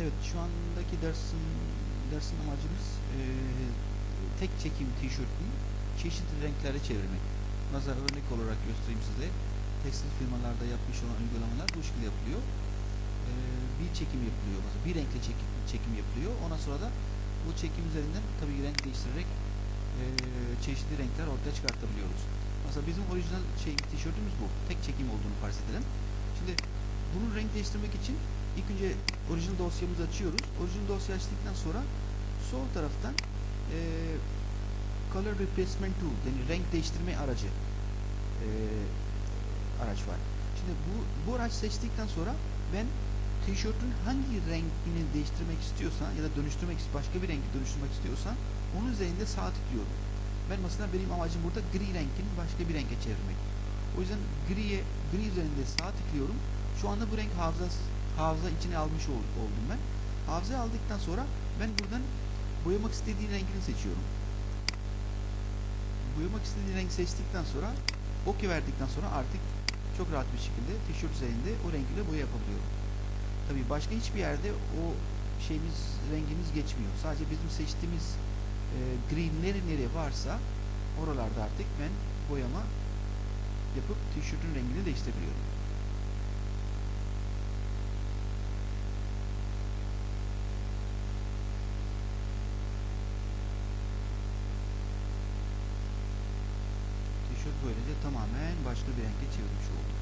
Evet şu andaki dersin dersin amacımız e, tek çekim tişörtünü çeşitli renklere çevirmek. Mesela örnek olarak göstereyim size. Tekstil firmalarda yapmış olan uygulamalar bu şekilde yapılıyor. E, bir çekim yapılıyor. Bir renkle çekim, çekim yapılıyor. Ondan sonra da bu çekim üzerinden tabii renk değiştirerek e, çeşitli renkler ortaya çıkartabiliyoruz. Mesela bizim orijinal şey tişörtümüz bu. Tek çekim olduğunu farz edelim. Şimdi bunu renk değiştirmek için ilk önce orijinal dosyamızı açıyoruz. Orijinal dosya açtıktan sonra sol taraftan e, Color Replacement Tool yani renk değiştirme aracı e, araç var. Şimdi bu, bu araç seçtikten sonra ben tişörtün hangi rengini değiştirmek istiyorsan ya da dönüştürmek başka bir rengi dönüştürmek istiyorsan onun üzerinde sağ tıklıyorum. Ben mesela benim amacım burada gri rengini başka bir renge çevirmek. O yüzden griye gri üzerinde sağ tıklıyorum. Şu anda bu renk hafıza hafıza içine almış ol, oldum ben. Hafızaya aldıktan sonra ben buradan boyamak istediği rengini seçiyorum. Boyamak istediği rengi seçtikten sonra OK verdikten sonra artık çok rahat bir şekilde tişört üzerinde o renk ile boya yapabiliyorum. Tabii başka hiçbir yerde o şeyimiz rengimiz geçmiyor. Sadece bizim seçtiğimiz e, gri nere nereye varsa oralarda artık ben boyama yapıp tişörtün rengini değiştirebiliyorum. Böylece tamamen başka bir renge çevirmiş olduk.